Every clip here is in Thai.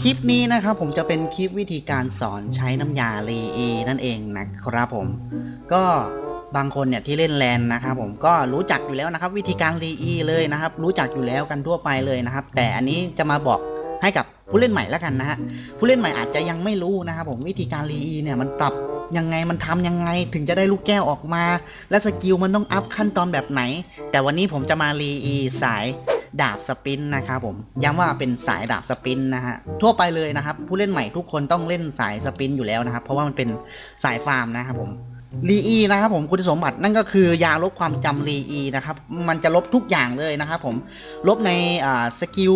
คลิปนี้นะครับผมจะเป็นคลิปวิธีการสอนใช้น้ำยารีอีนั่นเองนะครับผม ก็บางคนเนี่ยที่เล่นแลนนะครับผมก็รู้จักอยู่แล้วนะครับ วิธีการรีอีเลยนะครับ รู้จักอยู่แล้วกันทั่วไปเลยนะครับ แต่อันนี้จะมาบอกให้กับผู้เล่นใหม่แล้วกันนะฮะผู้เล่นใหม่อาจจะยังไม่รู้นะครับผมวิธีการรีอีเนี่ยมันปรับยังไงมันทำยังไงถึงจะได้ลูกแก้วออกมา และสกิลมันต้องอัพขั้นตอนแบบไหน แต่วันนี้ผมจะมารีอีสาย ดาบสปินนะครับผมย้ำว่าเป็นสายดาบสปินนะฮะทั่วไปเลยนะครับ ผู้เล่นใหม่ทุกคนต้องเล่นสายสปินอยู่แล้วนะครับ เพราะว่ามันเป็นสายฟาร์มนะครับผมรีอีนะครับผมคุณสมบัตินั่นก็คือยาลบความจำรีอีนะครับมันจะลบทุกอย่างเลยนะครับผมลบในอ่าสกิล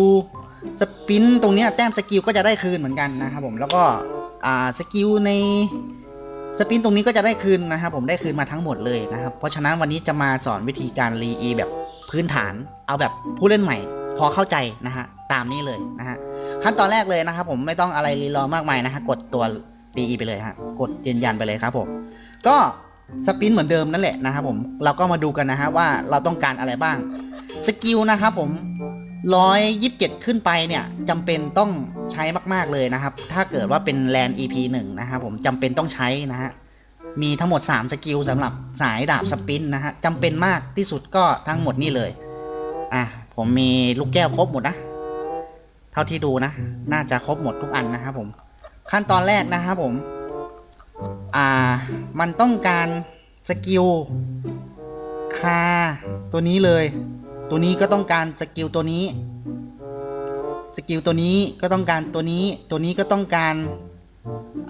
สปินตรงนี้แต้มสกิลก็จะได้คืนเหมือนกันนะครับผมแล้วก็อ่าสกิลในสปินตรงนี้ก็จะได้คืนนะครับผมได้คืนมาทั้งหมดเลยนะครับเพราะฉะนั้นวันนี้จะมาสอนวิธีการรีอีแบบ พื้นฐาน เอาแบบผู้เล่นใหม่ พอเข้าใจนะฮะ ตามนี้เลยนะฮะ ขั้นตอนแรกเลยนะครับผมไม่ต้องอะไรรีรอมากมายนะฮะ กดตัว DE ไปเลยฮะ กดยืนยันไปเลยครับผม ก็สปินเหมือนเดิมนั่นแหละนะครับผม เราก็มาดูกันนะฮะว่าเราต้องการอะไรบ้าง สกิลนะครับผมร้อยยิบเจ็ดขึ้นไปเนี่ยจำเป็นต้องใช้มาก ๆ เลยนะครับ ถ้าเกิดว่าเป็นแลน EP 1นะครับผมจำเป็นต้องใช้นะฮะ มีทั้งหมด 3 สกิลสำหรับสายดาบสปินนะฮะจำเป็นมากที่สุดก็ทั้งหมดนี่เลย อะ ผมมีลูกแก้วครบหมดนะ เท่าที่ดูนะ น่าจะครบหมดทุกอันนะครับผม ขั้นตอนแรกนะครับผม อ่า มันต้องการสกิลคาตัวนี้เลย ตัวนี้ก็ต้องการสกิลตัวนี้ สกิลตัวนี้ก็ต้องการตัวนี้ ตัวนี้ก็ต้องการ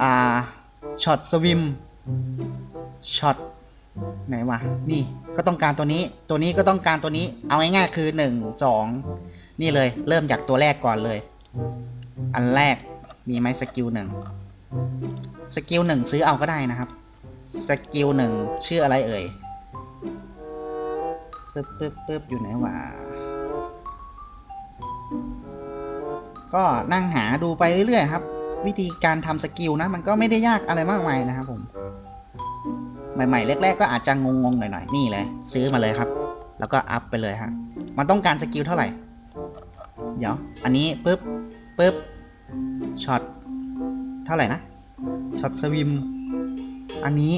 อ่า ช็อตสวิม ช็อตไหนวะนี่ก็ต้องการตัวนี้ ตัวนี้ก็ต้องการตัวนี้ เอาง่ายๆคือ1 2นี่เลย เริ่มจากตัวแรกก่อนเลย อันแรกมีไหมสกิลหนึ่งสกิลหนึ่งซื้อเอาก็ได้นะครับ สกิลหนึ่งชื่ออะไรเอ่ยปึ๊บปึ๊บปึ๊บอยู่ไหนวะก็นั่งหาดูไปเรื่อยๆครับ วิธีการทำสกิลนะ มันก็ไม่ได้ยากอะไรมากมายนะครับผม ใหม่ๆ แรก ๆ ก็อาจจะงงๆหน่อยๆ นี่เลย ซื้อมาเลยครับ แล้วก็อัพไปเลยฮะ มันต้องการสกิลเท่าไหร่ เดี๋ยว อันนี้ปึ๊บปึ๊บช็อตเท่าไหร่นะช็อตสวิม อันนี้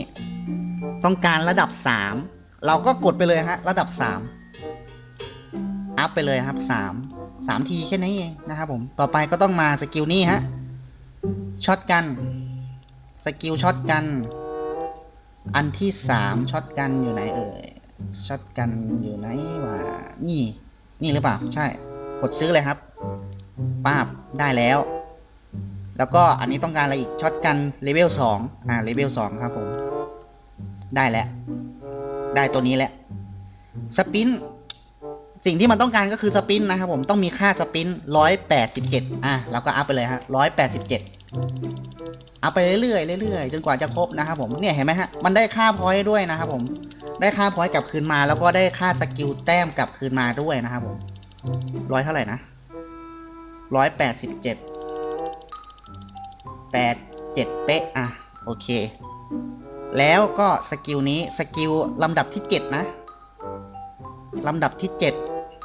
ต้องการระดับ 3 เราก็กดไปเลยฮะ ระดับ 3 อัพไปเลยครับ 3 3ทีแค่นี้เองนะครับผม ต่อไปก็ต้องมาสกิลนี้ฮะ ช็อตกัน สกิลช็อตกัน อันที่สามช็อตกันอยู่ไหนเอ่ย ช็อตกันอยู่ไหนวะ นี่ นี่หรือเปล่า ใช่ กดซื้อเลยครับป้าบได้แล้ว แล้วก็อันนี้ต้องการอะไรอีก ช็อตกันเลเวลสองอ่า เลเวลสองครับผม ได้แล้ว ได้ตัวนี้แหละ สปินสิ่งที่มันต้องการก็คือสปินนะครับผมต้องมีค่าสปินร้อยแปดสิบเจ็ดอะเราก็อัพไปเลยฮะร้อยแปดสิบ เอาไปเรื่อยๆเรื่อยๆจนกว่าจะครบนะครับผมเนี่ยเห็นไหมฮะมันได้ค่าพอยต์ด้วยนะครับผมได้ค่าพอยต์กลับคืนมา แล้วก็ได้ค่าสกิลแต้มกลับคืนมาด้วยนะครับผมร้อยเท่าไหร่นะร้อยแปดสิบเจ็ดแปดเจ็ดเป๊ะอะโอเค แล้วก็สกิลนี้สกิลลำดับที่เจ็ดนะลำดับที่เจ็ด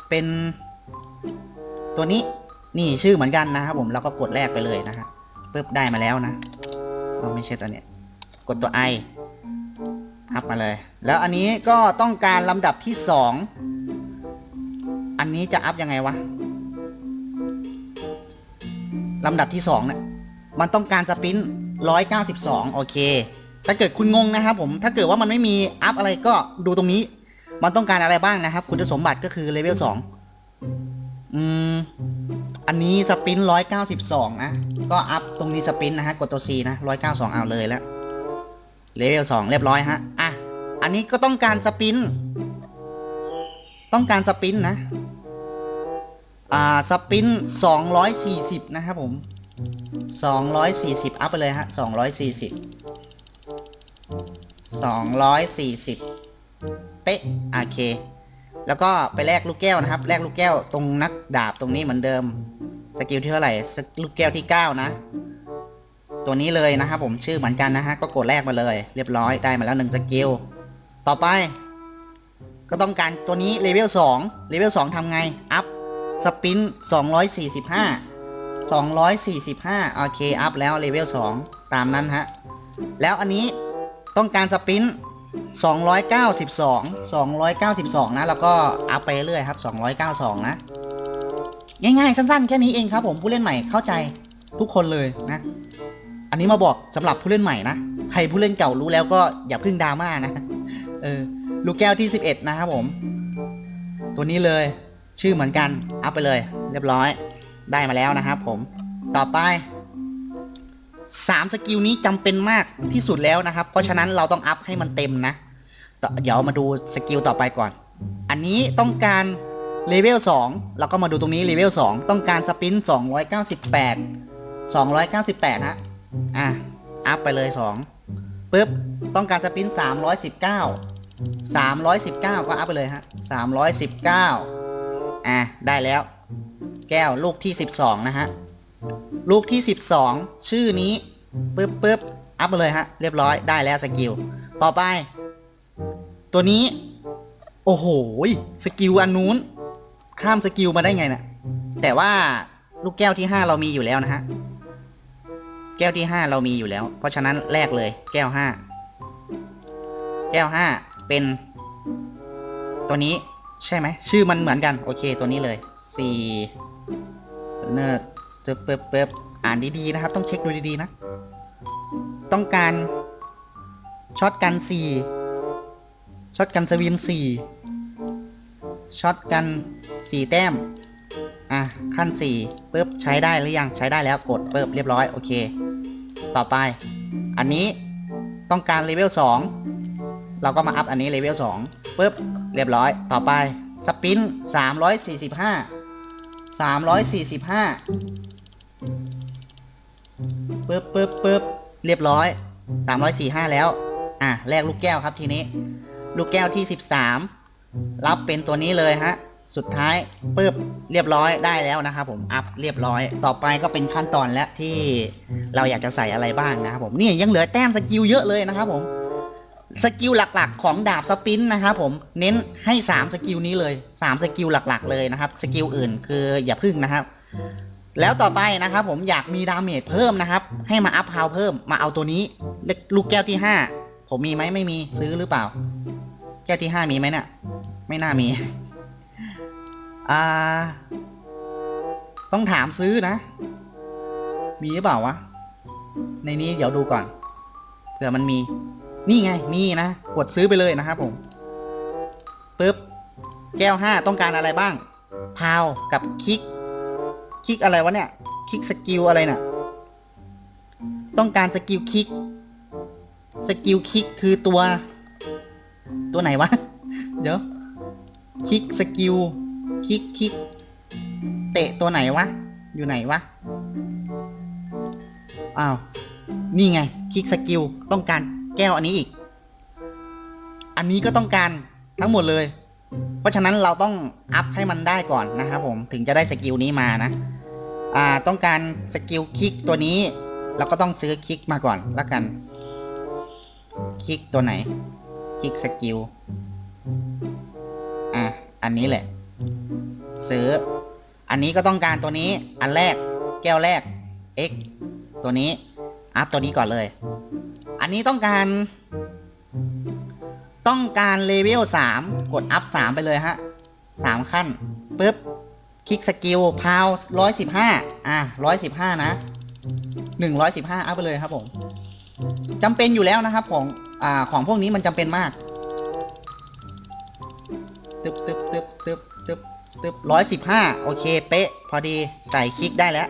เป็นตัวนี้นี่ชื่อเหมือนกันนะครับผมเราก็กดแรกไปเลยนะฮะ ปึ๊บได้มาแล้วนะเราไม่ใช่ตัวเนี้ยกดตัว i อัพมาเลย แล้วอันนี้ก็ต้องการลำดับที่สองอันนี้จะอัพยังไงวะลำดับที่สองเนี่ยมันต้องการสปรินร้อยเก้าสิบสองโอเค ถ้าเกิดคุณงงนะครับผม ถ้าเกิดว่ามันไม่มีอัพอะไรก็ดูตรงนี้ มันต้องการอะไรบ้างนะครับ คุณสมบัติก็คือเลเวลสองอืม อันนี้สปรินร้อยเก้าสิบสองนะ ก็อัพตรงนี้สปินนะฮะ กดตัว C นะร้อยเก้าสองเอาเลยแล้วเลเวลสองเรียบร้อยฮะ อะ อันนี้ก็ต้องการสปิน ต้องการสปินนะ อ่า สปินสองร้อยสี่สิบนะครับผมสองร้อยสี่สิบอัพไปเลยฮะสองร้อยสี่สิบสองร้อยสี่สิบเป๊ะโอเค แล้วก็ไปแลกลูกแก้วนะครับ แลกลูกแก้วตรงนักดาบตรงนี้เหมือนเดิม สกิลที่เท่าไหร่สกลูกแก้วที่ 9 นะ ตัวนี้เลยนะครับผมชื่อเหมือนกันนะฮะก็กดแลกมาเลย เรียบร้อยได้มาแล้วหนึ่งสกิลต่อไป ก็ต้องการตัวนี้เลเวล2เลเวล2ทำไง อัพสปิน245 245 โอเค อัพแล้วเลเวล2ตามนั้นฮะ แล้วอันนี้ต้องการสปริน292 292 นะ แล้วก็อัพไปเรื่อยครับ 292 นะ ง่ายๆ สั้นๆ แค่นี้เองครับผมผู้เล่นใหม่เข้าใจทุกคนเลยนะ อันนี้มาบอกสำหรับผู้เล่นใหม่นะ ใครผู้เล่นเก่ารู้แล้วก็อย่าเพึ่งดราม่านะ เออ ลูกแก้วที่ 11 นะครับผม ตัวนี้เลยชื่อเหมือนกัน อัพไปเลย เรียบร้อยได้มาแล้วนะครับผม ต่อไป 3 สกิลนี้จำเป็นมากที่สุดแล้วนะครับ เพราะฉะนั้นเราต้องอัพให้มันเต็มนะ เดี๋ยวมาดูสกิลต่อไปก่อน อันนี้ต้องการ เลเวล2เราก็มาดูตรงนี้เลเวล2ต้องการสปริน 298 298 ฮะ อะ อัพไปเลย 2ปึ๊บ ต้องการสปริน 319 319 ก็อัพไปเลยฮะ 319 อะ ได้แล้ว แก้วลูกที่ 12 นะฮะ ลูกที่ 12 ชื่อนี้ปึ๊บปึ๊บอัพไปเลยฮะ เรียบร้อยได้แล้วสกิล ต่อไป ตัวนี้ โอ้โห สกิลอันนู้น ข้ามสกิลมาได้ไงนะ่ะ แต่ว่าลูกแก้วที่5เรามีอยู่แล้วนะฮะ แก้วที่5เรามีอยู่แล้ว เพราะฉะนั้นแรกเลย แก้ว5แก้ว5เป็น ตัวนี้ใช่ไหม ชื่อมันเหมือนกัน โอเค ตัวนี้เลย4เนิร์ดเป๊บเป๊บอ่านดีๆนะครับ ต้องเช็คดูดีๆนะ ต้องการช็อตกัน4ช็อตกันสวิม4 ช็อตกัน 4 แต้ม อะ ขั้น4ปึ๊บใช้ได้หรือยังใช้ได้แล้วกดปึ๊บเรียบร้อย โอเค ต่อไป อันนี้ต้องการเลเวล2เราก็มาอัพอันนี้เลเวล2ปึ๊บเรียบร้อย ต่อไปสปิน345 345ปึ๊บปึ๊บปึ๊บเรียบร้อย 345 แล้ว อะแลกลูกแก้วครับทีนี้ ลูกแก้วที่ 13 รับเป็นตัวนี้เลยฮะ สุดท้ายปึ๊บเรียบร้อยได้แล้วนะครับผมอัพเรียบร้อย ต่อไปก็เป็นขั้นตอนและที่เราอยากจะใส่อะไรบ้างนะครับผมนี่ยังเหลือแต้มสกิลเยอะเลยนะครับผมสกิลหลักๆ ของดาบสปินนะครับผมเน้นให้ 3 สกิลนี้เลย 3 สกิลหลักๆ เลยนะครับ สกิลอื่นคืออย่าพึ่งนะครับ แล้วต่อไปนะครับผมอยากมีดาเมจเพิ่มนะครับ ให้มาอัพพาวเพิ่มมาเอาตัวนี้ลูกแก้วที่ 5 ผมมีไหมไม่มีซื้อหรือเปล่า แก้วที่ 5 มีไหมเนี่ย ไม่น่ามี อ่า ต้องถามซื้อนะ มีหรือเปล่าวะ ในนี้เดี๋ยวดูก่อน เผื่อมันมี นี่ไง มีนะ กดซื้อไปเลยนะครับผม ปึ๊บ แก้วห้าต้องการอะไรบ้าง พาวกับคิก คิกอะไรวะเนี่ย คิกสกิลอะไรน่ะต้องการสกิลคิก สกิลคิกคือตัว ตัวไหนวะ เดี๋ยว คลิกสกิล คลิกคลิก เตะตัวไหนวะ อยู่ไหนวะ อ้าว นี่ไง คลิกสกิล ต้องการแก้วอันนี้อีก อันนี้ก็ต้องการทั้งหมดเลย เพราะฉะนั้นเราต้องอัพให้มันได้ก่อนนะครับผม ถึงจะได้สกิลนี้มานะ อ่า ต้องการสกิลคลิกตัวนี้ เราก็ต้องซื้อคลิกมาก่อนแล้วกัน คลิกตัวไหน คลิกสกิล อันนี้แหละ ซื้อ อันนี้ก็ต้องการตัวนี้ อันแรก แก้วแรก x ตัวนี้ อัพตัวนี้ก่อนเลย อันนี้ต้องการ ต้องการเลเวล3กดอัพ3ไปเลยฮะ3ขั้นปึ๊บ คลิกสกิลพาว115อะ115นะ115อัพไปเลยครับผมจำเป็นอยู่แล้วนะครับของอ่าของพวกนี้มันจำเป็นมากตึบตึบตึบตึบ ตึบร้อยสิบห้าโอเค เป๊ะ พอดีใส่คลิกได้แล้ว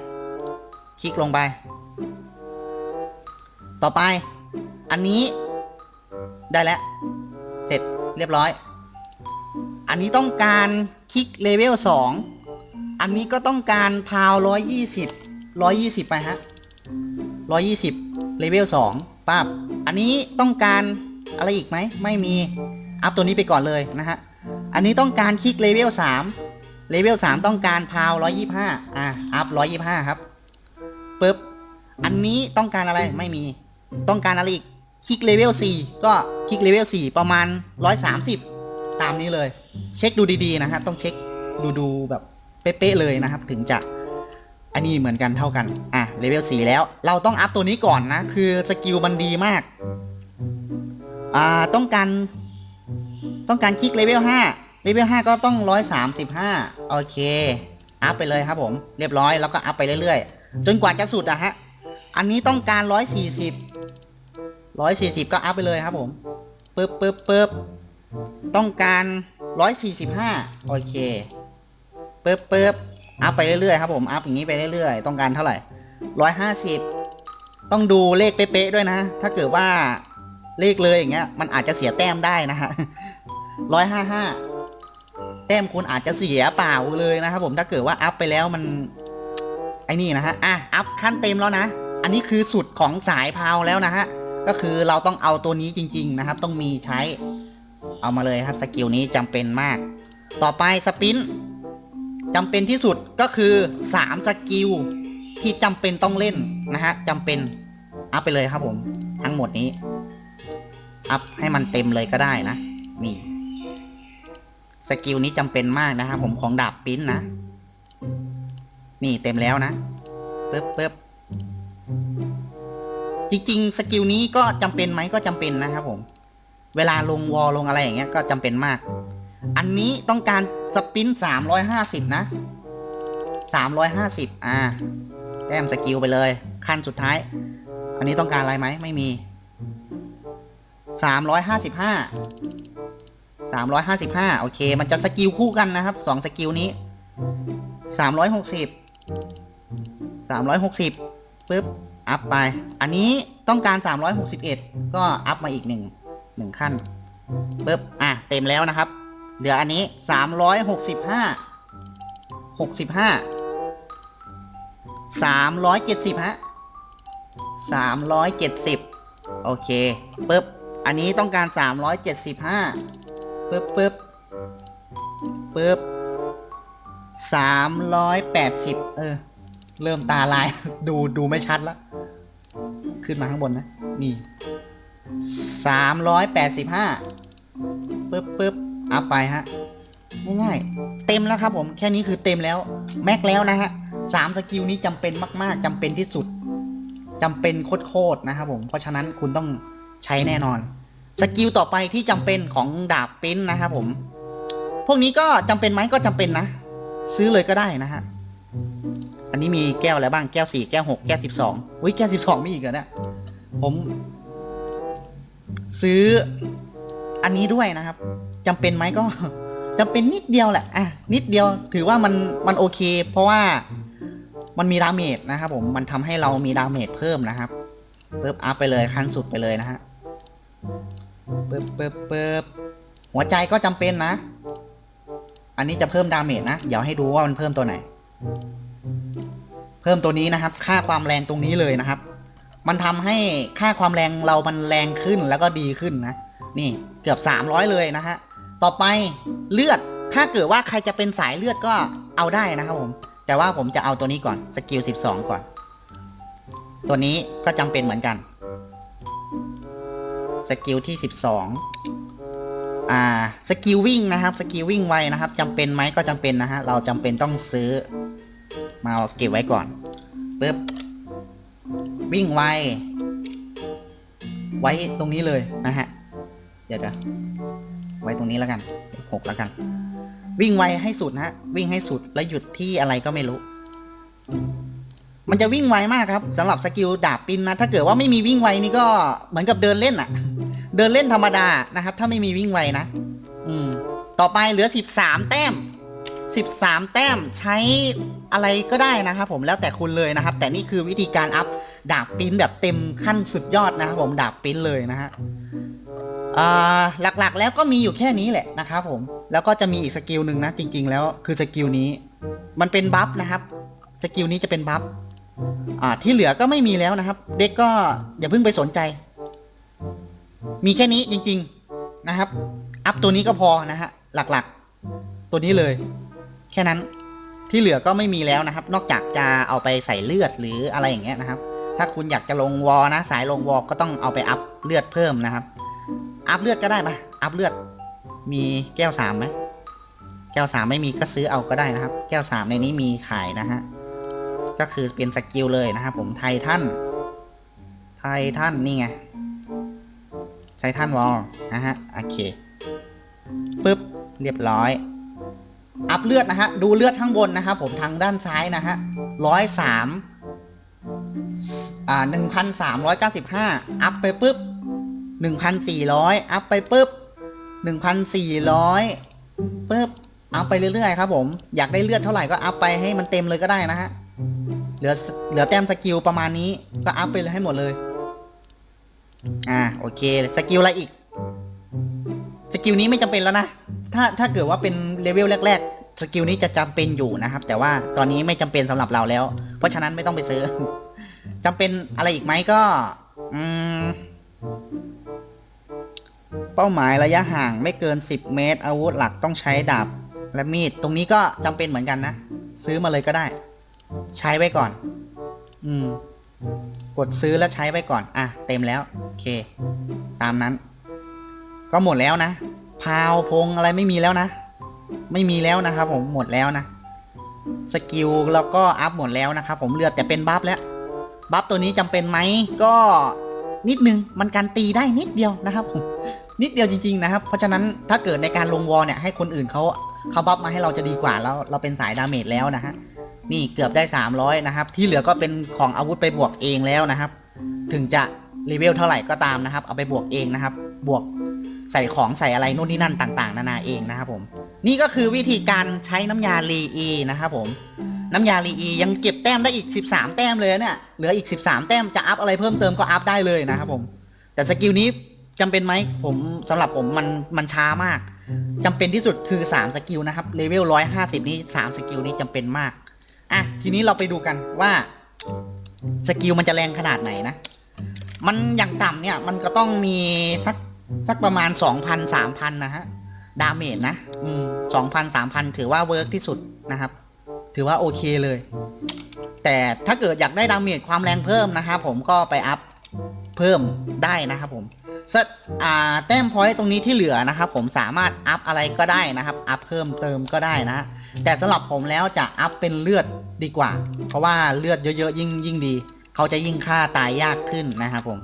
คลิกลงไป ต่อไป อันนี้ได้แล้ว เสร็จเรียบร้อย อันนี้ต้องการคลิกเลเวลสองอันนี้ก็ต้องการพาวร้อยยี่สิบร้อยยี่สิบไปฮะร้อยยี่สิบเลเวลสองปั๊บอันนี้ต้องการอะไรอีกไหม ไม่มี อัพตัวนี้ไปก่อนเลยนะฮะ อันนี้ต้องการคลิกเลเวล3 เลเวล3ต้องการพาว125อะ อัพ125ครับปึ๊บ อันนี้ต้องการอะไรไม่มี ต้องการอะไรอีก คลิกเลเวล4ก็คลิกเลเวล4ประมาณ130ตามนี้เลย เช็คดูดีๆนะฮะต้องเช็คดูดูแบบเป๊ะๆเลยนะครับ ถึงจะอันนี้เหมือนกันเท่ากัน อะ เลเวล4แล้ว เราต้องอัพตัวนี้ก่อนนะ คือสกิลมันดีมาก อ่า ต้องการ ต้องการคลิกเลเวล5เลเวล5ก็ต้อง135โอเค อัพไปเลยครับผม เรียบร้อยแล้วก็อัพไปเรื่อยๆ จนกว่าจะสุดอะฮะ อันนี้ต้องการ140 140ก็อัพไปเลยครับผมปึ๊บปึ๊บปึ๊บต้องการ145โอเคปึ๊บปึ๊บอัพไปเรื่อยๆครับผม อัพอย่างนี้ไปเรื่อยๆ ต้องการเท่าไหร่ร้อยห้าสิบต้องดูเลขเป๊ะๆด้วยนะ ถ้าเกิดว่าเลขเลยอย่างเงี้ย มันอาจจะเสียแต้มได้นะฮะร้อยห้าห้า แต้มคุณอาจจะเสียเปล่าเลยนะครับผมถ้าเกิดว่าอัพไปแล้วมันไอ้นี่นะฮะอะอัพขั้นเต็มแล้วนะ อันนี้คือสุดของสายพาวแล้วนะฮะก็คือเราต้องเอาตัวนี้จริง ๆ นะครับ ต้องมีใช้เอามาเลยครับสกิลนี้จำเป็นมาก ต่อไปสปินจำเป็นที่สุดก็คือ3สกิลที่จำเป็นต้องเล่นนะฮะจำเป็นอัพไปเลยครับผม ทั้งหมดนี้ อัพให้มันเต็มเลยก็ได้นะนี่ สกิลนี้จำเป็นมากนะครับผมของดาบปิ้นนะ นี่เต็มแล้วนะปึ๊บปึ๊บจริงๆ สกิลนี้ก็จำเป็นไหมก็จำเป็นนะครับผม เวลาลงวอลลงอะไรอย่างเงี้ยก็จำเป็นมาก อันนี้ต้องการสปินสามร้อยห้าสิบนะสามร้อยห้าสิบอ่าแต้มสกิลไปเลย ขั้นสุดท้าย อันนี้ต้องการอะไรไหมไม่มีสามร้อยห้าสิบห้า 355 โอเค มันจะสกิลคู่กันนะครับ2สกิลนี้ 360 360ปึ๊บ อัพไป อันนี้ต้องการ 361 ก็อัพมาอีก 1 1 ขั้นปึ๊บ อะ เต็มแล้วนะครับ เหลืออันนี้ 365 65 370 ฮะ 370 โอเคปึ๊บอันนี้ต้องการ 375 ปึ๊บปึ๊บปึ๊บสามร้อยแปดสิบเออ เริ่มตาลาย ดูดูไม่ชัดแล้ว ขึ้นมาข้างบนนะ นี่สามร้อยแปดสิบห้าปึ๊บปึ๊บอัพไปฮะ ง่ายๆ เต็มแล้วครับผม แค่นี้คือเต็มแล้ว แม็กแล้วนะฮะสามสกิลนี้จำเป็นมากๆจำเป็นที่สุดจำเป็นโคตรๆนะครับผม เพราะฉะนั้นคุณต้องใช้แน่นอน สกิลต่อไปที่จำเป็นของดาบปิ้นนะครับผม พวกนี้ก็จำเป็นไหมก็จำเป็นนะ ซื้อเลยก็ได้นะฮะ อันนี้มีแก้วอะไรบ้างแก้วสี่แก้วหกแก้วสิบสองอุ้ยแก้วสิบสองมีอีกเหรอเนี่ยผม ซื้ออันนี้ด้วยนะครับจำเป็นไหมก็จำเป็นนิดเดียวแหละอะนิดเดียวถือว่ามันมันโอเค เพราะว่ามันมีดาเมจนะครับผมมันทำให้เรามีดาเมจเพิ่มนะครับปึ๊บอัพไปเลยขั้นสุดไปเลยนะฮะ ปึบปึบปึบหัวใจก็จำเป็นนะ อันนี้จะเพิ่มดาเมจนะ เดี๋ยวให้ดูว่ามันเพิ่มตัวไหน เพิ่มตัวนี้นะครับ ค่าความแรงตรงนี้เลยนะครับ มันทำให้ค่าความแรงเรามันแรงขึ้นแล้วก็ดีขึ้นนะ นี่เกือบ 300 เลยนะฮะ ต่อไปเลือด ถ้าเกิดว่าใครจะเป็นสายเลือดก็เอาได้นะครับผม แต่ว่าผมจะเอาตัวนี้ก่อน สกิล 12 ก่อน ตัวนี้ก็จำเป็นเหมือนกัน สกิลที่ 12 อ่า สกิลวิ่งนะครับ สกิลวิ่งไวนะครับจำเป็นไหมก็จำเป็นนะฮะ เราจำเป็นต้องซื้อ มาเก็บไว้ก่อนปึ๊บ วิ่งไว ไว้ตรงนี้เลยนะฮะ เดี๋ยวเดี๋ยวไว้ตรงนี้แล้วกันหกแล้วกัน วิ่งไวให้สุดนะฮะ วิ่งให้สุดแล้วหยุดที่อะไรก็ไม่รู้มันจะวิ่งไวมากครับสำหรับสกิลดาบปินนะ ถ้าเกิดว่าไม่มีวิ่งไวนี่ก็เหมือนกับเดินเล่นอะ เดินเล่นธรรมดานะครับ ถ้าไม่มีวิ่งไวนะ อืม ต่อไปเหลือสิบสามแต้มสิบสามแต้มใช้อะไรก็ได้นะครับผมแล้วแต่คุณเลยนะครับ แต่นี่คือวิธีการอัพดาบปิ้นแบบเต็มขั้นสุดยอดนะครับผมดาบปิ้นเลยนะฮะอ่าหลักๆแล้วก็มีอยู่แค่นี้แหละนะครับผมแล้วก็จะมีอีกสกิลหนึ่งนะจริง ๆ แล้วคือสกิลนี้ มันเป็นบัฟนะครับสกิลนี้จะเป็นบัฟอ่าที่เหลือก็ไม่มีแล้วนะครับ เด็กก็อย่าเพิ่งไปสนใจ มีแค่นี้จริง ๆนะครับ อัพตัวนี้ก็พอนะฮะหลักๆ ตัวนี้เลย แค่นั้นที่เหลือก็ไม่มีแล้วนะครับ นอกจากจะเอาไปใส่เลือดหรืออะไรอย่างเงี้ยนะครับ ถ้าคุณอยากจะลงวอนะ สายลงวอก็ต้องเอาไปอัพเลือดเพิ่มนะครับ อัพเลือดก็ได้ปะอัพเลือด มีแก้วสามไหมแก้วสามไม่มีก็ซื้อเอาก็ได้นะครับ แก้วสามในนี้มีขายนะฮะก็คือเป็นสกิลเลยนะครับผมไททันไททันนี่ไง ททันวอลนะฮะ โอเคปึ๊บ เรียบร้อย อัพเลือดนะฮะ ดูเลือดข้างบนนะครับผมทางด้านซ้ายนะฮะร้อยสามอ่าหนึ่งพันสามร้อยเก้าสิบห้าอัพไปปุ๊บหนึ่งพันสี่ร้อยอัพไปปุ๊บหนึ่งพันสี่ร้อยปุ๊บอัพไปเรื่อยๆครับผมอยากได้เลือดเท่าไหร่ก็อัพไปให้มันเต็มเลยก็ได้นะฮะเหลือเหลือแต้มสกิลประมาณนี้ก็อัพไปเลยให้หมดเลย อ่าโอเคสกิลอะไรอีก สกิลนี้ไม่จำเป็นแล้วนะ ถ้าถ้าเกิดว่าเป็นเลเวลแรก ๆ สกิลนี้จะจำเป็นอยู่นะครับ แต่ว่าตอนนี้ไม่จำเป็นสำหรับเราแล้ว เพราะฉะนั้นไม่ต้องไปซื้อจำเป็นอะไรอีกไหมก็ อืมเป้าหมายระยะห่างไม่เกิน 10 เมตร อาวุธหลักต้องใช้ดาบและมีด ตรงนี้ก็จำเป็นเหมือนกันนะ ซื้อมาเลยก็ได้ ใช้ไว้ก่อน อืม กดซื้อแล้วใช้ไว้ก่อน อะ เต็มแล้ว โอเค ตามนั้น ก็หมดแล้วนะ พาวพงอะไรไม่มีแล้วนะ ไม่มีแล้วนะครับผมหมดแล้วนะ สกิลแล้วก็อัพหมดแล้วนะครับผมเหลือแต่เป็นบัฟแล้ว บัฟตัวนี้จำเป็นไหมก็นิดนึงมันการตีได้นิดเดียวนะครับผมนิดเดียวจริง ๆ นะครับ เพราะฉะนั้นถ้าเกิดในการลงวอลเนี่ยให้คนอื่นเขาเขาบัฟมาให้เราจะดีกว่าแล้วเราเป็นสายดาเมจแล้วนะฮะ นี่เกือบได้ 300 นะครับ ที่เหลือก็เป็นของอาวุธไปบวกเองแล้วนะครับ ถึงจะเลเวลเท่าไหร่ก็ตามนะครับ เอาไปบวกเองนะครับ บวกใส่ของใส่อะไรนู่นนี่นั่นต่าง ๆ นานาเองนะครับผม นี่ก็คือวิธีการใช้น้ำยาลีอีนะครับผม น้ำยาลีอียังเก็บแต้มได้อีก 13 แต้มเลยเนี่ย เหลืออีก 13 แต้มจะอัพอะไรเพิ่มเติมก็อัพได้เลยนะครับผม แต่สกิลนี้จำเป็นไหมผมสำหรับผมมันมันช้ามากจำเป็นที่สุดคือ 3 สกิลนะครับ เลเวล150 นี้ 3 สกิลนี้จำเป็นมาก อะทีนี้เราไปดูกันว่าสกิลมันจะแรงขนาดไหนนะ มันอย่างต่ำเนี่ยมันก็ต้องมีสักสักประมาณ2,000 3,000นะฮะ ดาเมจนะสอืม2,000 3,000ถือว่าเวิร์กที่สุดนะครับ ถือว่าโอเคเลย แต่ถ้าเกิดอยากได้ดาเมจความแรงเพิ่มนะครับผมก็ไปอัพเพิ่มได้นะครับผม แต้มพอยต์ตรงนี้ที่เหลือนะครับผมสามารถอัพอะไรก็ได้นะครับ อัพเพิ่มเติมก็ได้นะ แต่สำหรับผมแล้วจะอัพเป็นเลือดดีกว่า เพราะว่าเลือดเยอะๆยิ่งยิ่งดี เขาจะยิ่งฆ่าตายยากขึ้นนะครับผม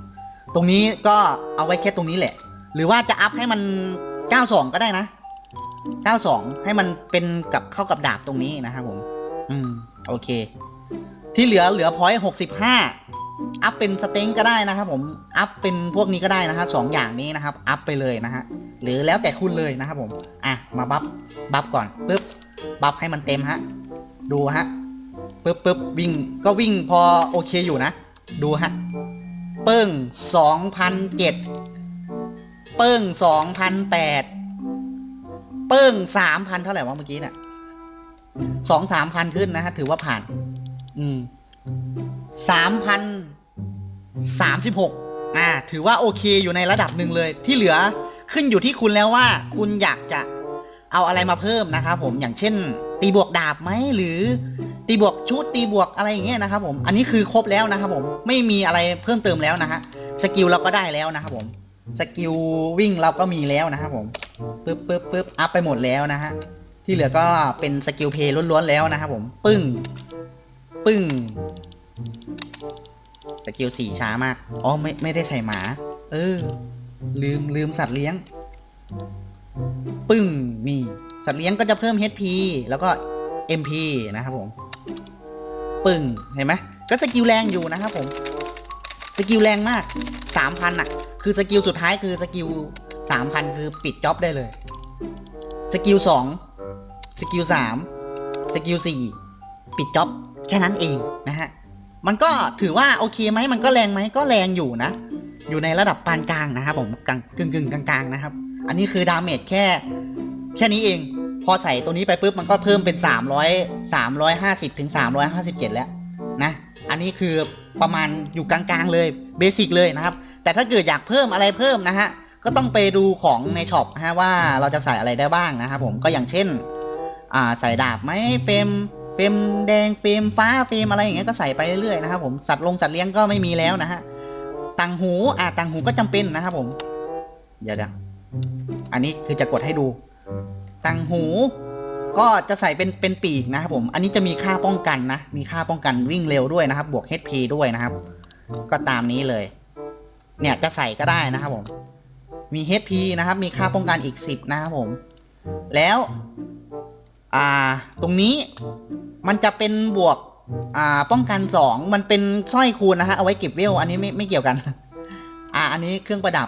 ตรงนี้ก็เอาไว้แค่ตรงนี้แหละ หรือว่าจะอัพให้มัน 92 ก็ได้นะ 92 ให้มันเป็นกับเข้ากับดาบตรงนี้นะครับผม อืมโอเค ที่เหลือเหลือพอยต์65 อัพเป็นสเต็งก็ได้นะครับผมอัพเป็นพวกนี้ก็ได้นะครับสองอย่างนี้นะครับอัพไปเลยนะฮะหรือแล้วแต่คุณเลยนะครับผมอะมาบัฟบัฟก่อนปึ๊บบัฟให้มันเต็มฮะดูฮะปึ๊บปึ๊บวิ่งก็วิ่งพอโอเคอยู่นะ ดูฮะเปิ้งสองพันเจ็ดเปิ้งสองพันแปดเปิ้งสามพันเท่าไหร่วะเมื่อกี้เนี่ยสองสามพันขึ้นนะฮะถือว่าผ่าน อืม สามพันสามสิบหกอ่าถือว่าโอเคอยู่ในระดับหนึ่งเลย ที่เหลือขึ้นอยู่ที่คุณแล้วว่า คุณอยากจะเอาอะไรมาเพิ่มนะครับผมอย่างเช่น ตีบวกดาบไหมหรือ ตีบวกชุดตีบวกอะไรอย่างเงี้ยนะครับผมอันนี้คือครบแล้วนะครับผมไม่มีอะไรเพิ่มเติมแล้วนะฮะสกิลเราก็ได้แล้วนะครับผมสกิลวิ่งเราก็มีแล้วนะครับผมปึ๊บปึ๊บปึ๊บอัพไปหมดแล้วนะฮะที่เหลือก็เป็นสกิลเพย์ล้วนๆแล้วนะครับผม ปึ้ง ปึ้ง สกิลสี่ช้ามาก อ๋อไม่ไม่ได้ใส่หมา เออ ลืมลืมสัตว์เลี้ยง ปึ้งมีสัตว์เลี้ยงก็จะเพิ่ม HP แล้วก็ MP นะครับผม ปึ้งเห็นไหมก็สกิลแรงอยู่นะครับผม สกิลแรงมาก3,000อะ คือสกิลสุดท้ายคือสกิล3,000คือปิดจ็อบได้เลย สกิล2สกิล3สกิล4ปิดจ็อบแค่นั้นเองนะฮะ มันก็ถือว่าโอเคไหมมันก็แรงไหมก็แรงอยู่นะ อยู่ในระดับปานกลางนะครับผมกลางกึ่งกึ่งกลางๆนะครับ อันนี้คือดาเมจแค่ แค่นี้เอง พอใส่ตัวนี้ไปปุ๊บมันก็เพิ่มเป็น 300 350ถึง357 แล้วนะ อันนี้คือประมาณอยู่กลางๆเลยเบสิกเลยนะครับ แต่ถ้าเกิดอยากเพิ่มอะไรเพิ่มนะฮะก็ต้องไปดูของในช็อปนะฮะว่าเราจะใส่อะไรได้บ้างนะครับผมก็อย่างเช่น อ่าใส่ดาบไหมเฟรม รมแดงเฟรมฟ้าเฟรมอะไรอย่างเงี้ยก็ใส่ไปเรื่อยๆนะครับผมสัตว์ลงสัตว์เลี้ยงก็ไม่มีแล้วนะฮะต่างหูอ่าต่างหูก็จำเป็นนะครับผมเดี๋ยวเดี๋ยวอันนี้คือจะกดให้ดูต่างหูก็จะใส่เป็นเป็นปีกนะครับผม อันนี้จะมีค่าป้องกันนะ มีค่าป้องกันวิ่งเร็วด้วยนะครับ บวก HP ด้วยนะครับ ก็ตามนี้เลย เนี่ยจะใส่ก็ได้นะครับผม มี HP นะครับ มีค่าป้องกันอีก 10 นะครับผม แล้ว อ่า ตรงนี้มันจะเป็นบวก อ่า ป้องกัน 2 มันเป็นสร้อยคูณนะฮะ เอาไว้เก็บเวล อันนี้ไม่ไม่เกี่ยวกัน อ่า อันนี้เครื่องประดับ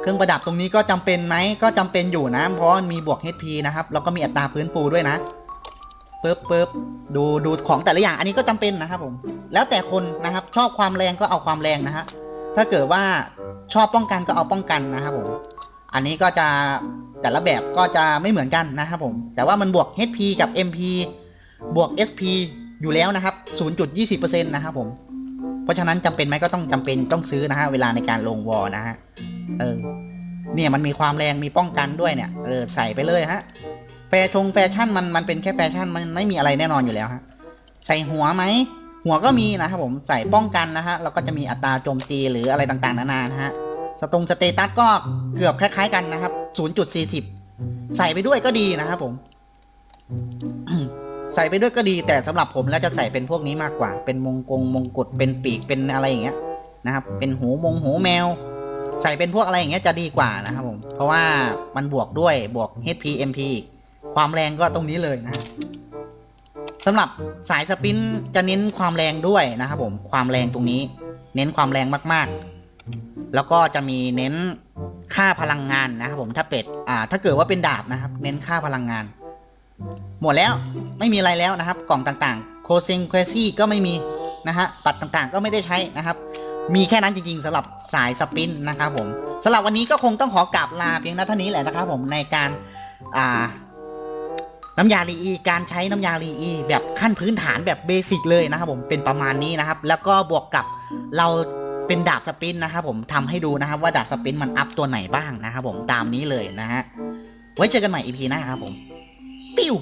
เครื่องประดับตรงนี้ก็จำเป็นไหม ก็จำเป็นอยู่นะ เพราะมีบวก HP นะครับ แล้วก็มีอัตราฟื้นฟูด้วยนะปึ๊บปึ๊บดูดูของแต่ละอย่าง อันนี้ก็จำเป็นนะครับผม แล้วแต่คนนะครับ ชอบความแรงก็เอาความแรงนะฮะ ถ้าเกิดว่าชอบป้องกันก็เอาป้องกันนะครับผม อันนี้ก็จะ แต่ละแบบก็จะไม่เหมือนกันนะครับผม แต่ว่ามันบวก HP กับ MP บวก SP อยู่แล้วนะครับ 0.20%นะครับผม เพราะฉะนั้นจำเป็นไหมก็ต้องจำเป็นต้องซื้อนะฮะเวลาในการลงวอลนะฮะ เออ เนี่ยมันมีความแรงมีป้องกันด้วยเนี่ย เออใส่ไปเลยฮะ แฟชงแฟชั่นมันมันเป็นแค่แฟชั่นมันไม่มีอะไรแน่นอนอยู่แล้วฮะ ใส่หัวไหม หัวก็มีนะครับผม ใส่ป้องกันนะฮะ แล้วก็จะมีอัตราโจมตีหรืออะไรต่างๆ นานานะฮะ สตรงสเตตัสก็เกือบคล้าย ๆ กันนะครับ 0.40 ใส่ไปด้วยก็ดีนะครับผม ใส่ไปด้วยก็ดี แต่สำหรับผมแล้วจะใส่เป็นพวกนี้มากกว่า เป็นมงกงมงกุฎเป็นปีกเป็นอะไรอย่างเงี้ยนะครับ เป็นหูมงหูแมว ใส่เป็นพวกอะไรอย่างเงี้ยจะดีกว่านะครับผม เพราะว่ามันบวกด้วยบวก HP MP อีกความแรงก็ตรงนี้เลยนะสำหรับสายสปรินต์จะเน้นความแรงด้วยนะครับผมความแรงตรงนี้ เน้นความแรงมากๆ แล้วก็จะมีเน้น ค่าพลังงานนะครับผมถ้าเป็ดอ่าถ้าเกิดว่าเป็นดาบนะครับ เน้นค่าพลังงาน หมดแล้วไม่มีอะไรแล้วนะครับ กล่องต่างๆโคเซงเควซี่ก็ไม่มีนะฮะปัดต่างๆก็ไม่ได้ใช้นะครับ มีแค่นั้นจริงๆสำหรับสายสปินนะครับผมสำหรับวันนี้ก็คงต้องขอกราบลาเพียงเท่านี้แหละนะครับผมในการอ่าน้ำยาลีอีการใช้น้ำยาลีอีแบบขั้นพื้นฐานแบบเบสิกเลยนะครับผมเป็นประมาณนี้นะครับ แล้วก็บวกกับเรา เป็นดาบสปินนะครับผมทำให้ดูนะครับว่าดาบสปินมันอัพตัวไหนบ้างนะครับผมตามนี้เลยนะฮะไว้เจอกันใหม่อีพีหน้าครับผมปิ้ว